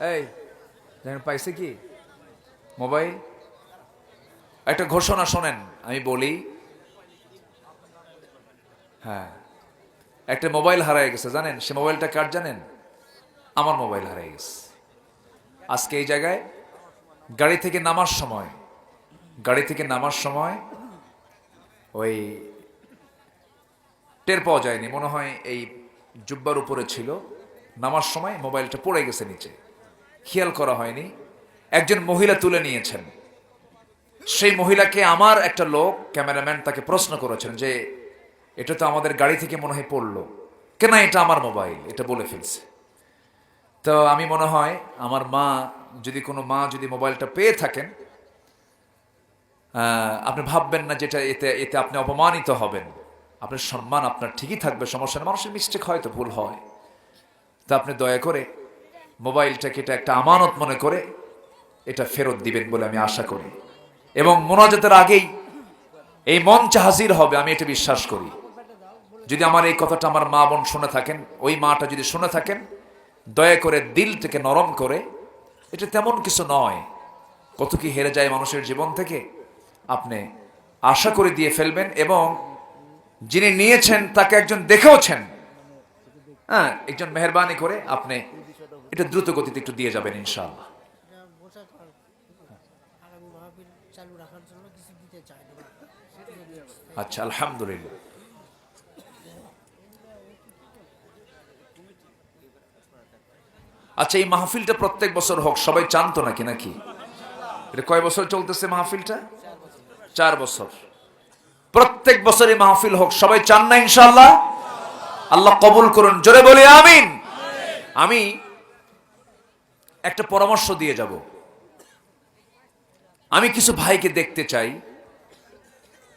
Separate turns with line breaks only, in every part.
এই দেখেন পাইছে কি? মোবাইল? একটা ঘোষণা শোনেন, আমি বলি। হ্যাঁ একটা মোবাইল হারায় গেছে, জানেন? সে মোবাইলটা কার জানেন? আমার মোবাইল হারায় গেছে। আজকে এই জায়গায় গাড়ি থেকে নামার সময়, গাড়ি থেকে নামার সময় ওই টের পাওয়া যায়নি। মনে হয় এই জুব্বার উপরে ছিল। নামার সময় মোবাইলটা পড়ে গেছে নিচে। খেয়াল করা হয়নি। একজন মহিলা তুলে নিয়েছেন। সেই মহিলাকে আমার একটা লোক, ক্যামেরাম্যান, তাকে প্রশ্ন করেছেন যে, এটা তো আমাদের গাড়ি থেকে মনে হয় পড়ল। কেন এটা আমার মোবাইল? এটা বলে ফেলছে। তো আমি মনে হয়, আমার মা, যদি কোনো মা যদি মোবাইলটা পেয়ে থাকেন আপনি ভাববেন না যেটা এতে এতে আপনি অপমানিত হবেন। আপনার সম্মান আপনার ঠিকই থাকবে সমস্যা মানুষের মিস্টেক হয়তো ভুল হয়। তা আপনি দয়া করে মোবাইলটাকে এটা একটা আমানত মনে করে এটা ফেরত দিবেন বলে আমি আশা করি। এবং মোনাজাতের আগেই এই মঞ্চে হাজির হবে, আমি এটা বিশ্বাস করি। যদি আমার এই কথাটা আমার মা বোন শুনে থাকেন, ওই মাটা যদি শুনে থাকেন, দয়া করে দিলটাকে নরম করে, এটা তেমন কিছু নয়, কত কি হেরে যায় মানুষের জীবন থেকে, আপনি আশা করে দিয়ে ফেলবেন এবং যিনি নিয়েছেন তাকে একজন দেখেওছেন। হ্যাঁ একজন মেহরবানি করে আপনি এটা দ্রুত গতিতে একটু দিয়ে যাবেন, ইনশাআল্লাহ। আচ্ছা আলহামদুলিল্লাহ। আচ্ছা এই মাহফিলটা প্রত্যেক বছর হোক, সবাই চান তো নাকি নাকি? এটা কয় বছর চলতেছে মাহফিলটা? চার বছর। প্রত্যেক বছর এই মাহফিল হোক, সবাই চান না, ইনশাআল্লাহ? আল্লাহ কবুল করুন, জোরে বলি, আমিন। আমি একটা পরামর্শ দিয়ে যাব। আমি কিছু ভাইকে দেখতে চাই।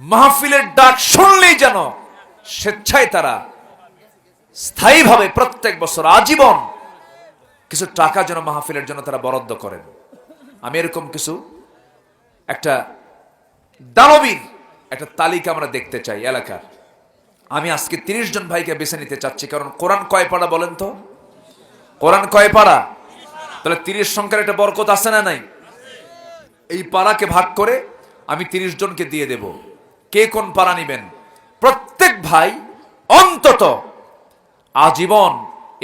মাহফিলের ডাক শুনলেই যেন স্বেচ্ছায় তারা স্থায়ীভাবে প্রত্যেক বছর আজীবন কিছু টাকা যেন মাহফিলের জন্য তারা বরাদ্দ করেন। আমি এরকম কিছু একটা দানবীর একটা তালিকা আমরা দেখতে চাই এলাকার। আমি আজকে তিরিশ জন ভাইকে বেছে নিতে চাচ্ছি, কারণ কোরআন কয় পাড়া বলেন তো? কোরআন কয় পাড়া তাহলে তিরিশ সংখ্যার একটা বরকত আছে না নাই? এই পাড়াকে ভাগ করে আমি তিরিশ জনকে দিয়ে দেব। কে কোন পাড়া নিবেন? প্রত্যেক ভাই অন্তত আজীবন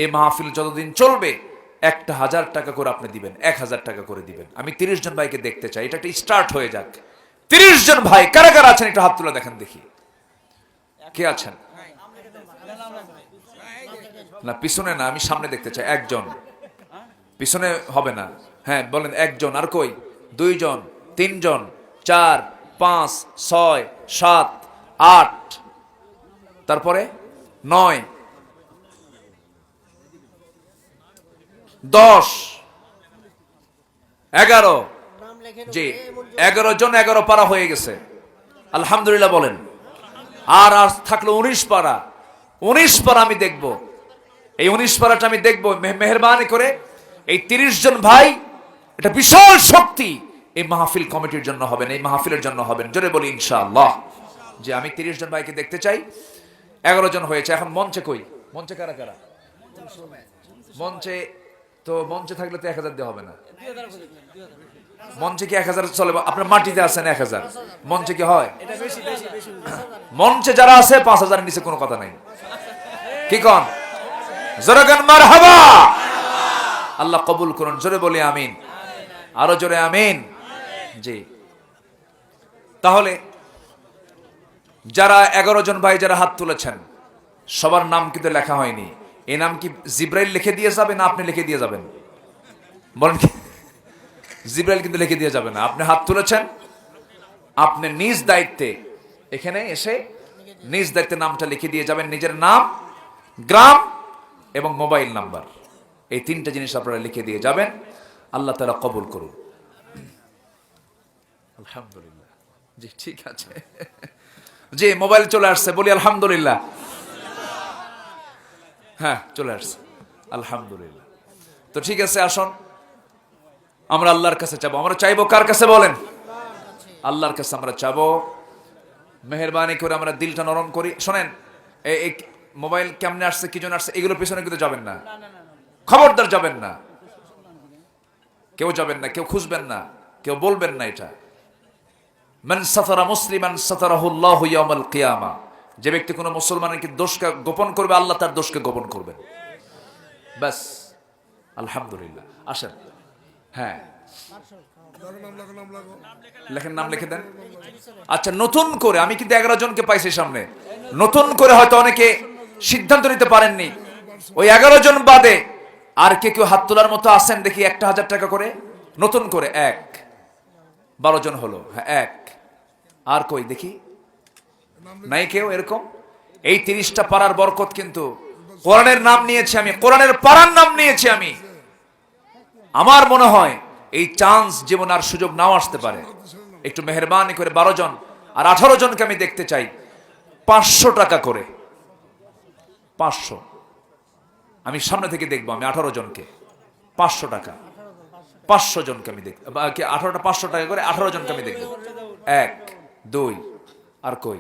এ মাহফিল যতদিন চলবে, একটা হাজার টাকা করে আপনি দিবেন, এক হাজার টাকা করে দিবেন। আমি তিরিশ জন ভাইকে দেখতে চাই, এটা একটা স্টার্ট হয়ে যাক। তিরিশ জন ভাই, কারা কারা আছেন একটু হাত তুলে দেখেন দেখি। কে আছেন? না, পিছনে না, আমি সামনে দেখতে চাই, একজন। পিছনে হবে না। হ্যাঁ বলেন একজন, আর কই? দুইজন, তিনজন, চার, পাঁচ, ছয়, সাত, আট। তারপরে নয়। দশ। এগারো। জি, এগারো জন এগারো পারা হয়ে গেছে। আলহামদুলিল্লাহ বলেন। আর আর থাকল উনিশ পারা। উনিশ পারা আমি দেখব। এই উনিশ পারাটা আমি দেখব। মেহরবানি করে এই তিরিশ জন ভাই, এটা বিশাল শক্তি। এই মাহফিল কমিটির জন্য হবেন, এই মাহফিলের জন্য হবেন। জোরে বলি ইনশাআল্লাহ। যে আমি তিরিশ জন ভাইকে দেখতে চাই, এগারো জন হয়েছে। এখন মঞ্চে কই? মঞ্চে কারা কারা? মঞ্চে তো মঞ্চে থাকলে তো এক হাজার দেওয়া হবে না। মঞ্চে কি এক হাজার চলে? আপনার মাটিতে আছেন এক হাজার। মঞ্চে কি হয়? মঞ্চে যারা আছে, পাঁচ হাজারের নিচে কোনো কথা নাই। কি কন? জোরগান মার হাবা আল্লাহ কবুল করুন, জোরে বলি আমিন। আরও জোরে আমিন। জি। তাহলে, যারা এগারো জন ভাই যারা হাত তুলেছেন, সবার নাম কিন্তু লেখা হয়নি। এই নাম কি জিব্রাইল লিখে দিয়ে যাবে না আপনি লিখে দিয়ে যাবেন? বলেন কি? জিব্রাইল কিন্তু লিখে দিয়ে যাবে না। আপনি হাত তুলেছেন, আপনি নিজ দায়িত্বে, এখানে এসে নিজ দায়িত্বে নামটা লিখে দিয়ে যাবেন। নিজের নাম, গ্রাম এবং মোবাইল নাম্বার। এই তিনটা জিনিস আপনারা লিখে দিয়ে যাবেন। আল্লাহ তালা কবুল করুন। আলহামদুলিল্লাহ। জি ঠিক আছে। জি মোবাইল চলে আসছে বলি আলহামদুলিল্লাহ। হ্যাঁ চলে আসছে। আলহামদুলিল্লাহ। তো ঠিক আছে আসুন। আমরা আল্লাহর কাছে চাবো। আমরা চাইব কার কাছে বলেন? আল্লাহর কাছে আমরা চাবো। মেহরবানি করে আমরা দিলটা নরম করি। শোনেন এই এই মোবাইল কেমনে আসছে কি জন্য আসছে এগুলো পিছনে কিন্তু যাবেন না। খবরদার যাবেন না। কেউ যাবেন না, কেউ খুঁজবেন না, কেউ বলবেন না এটা। মান সাতারা মুসলিমান সাতারাহুল্লাহ ইয়াউমাল কিয়ামা। যে ব্যক্তি কোনো মুসলমানের কি দোষকে গোপন করবে, আল্লাহ তার দোষকে গোপন করবেন। ব্যাস, আলহামদুলিল্লাহ। আসেন। হ্যাঁ। লেখেন নাম লিখে দেন। আচ্ছা নতুন করে, আমি কিন্তু এগারো জনকে পাইছি সামনে। নতুন করে হয়তো অনেকে সিদ্ধান্ত নিতে পারেননি। ওই এগারো জন বাদে আর কে কেউ হাত তোলার মতো আসেন দেখি একটা হাজার টাকা করে? নতুন করে, এক। বারো জন হলো হ্যাঁ এক। আর কই, দেখি। নাই কেউ, এরকম? এই তিরিশটা পাড়ার বরকত কিন্তু কোরআনের নাম নিয়েছি আমি, কোরআনের পাড়ার নাম নিয়েছি আমি। আমার মনে হয় এই চান্স জীবন আর সুযোগ নাও আসতে পারে। একটু মেহরবানি করে বারো জন আর আঠারো জনকে আমি দেখতে চাই। পাঁচশো টাকা করে। পাঁচশো। আমি সামনে থেকে দেখব, আমি আঠারো জনকে। পাঁচশো টাকা। পাঁচশো জনকে আমি দেখব আঠারোটা পাঁচশো টাকা করে আঠারো জনকে আমি দেখব। এক, দুই, আর কই?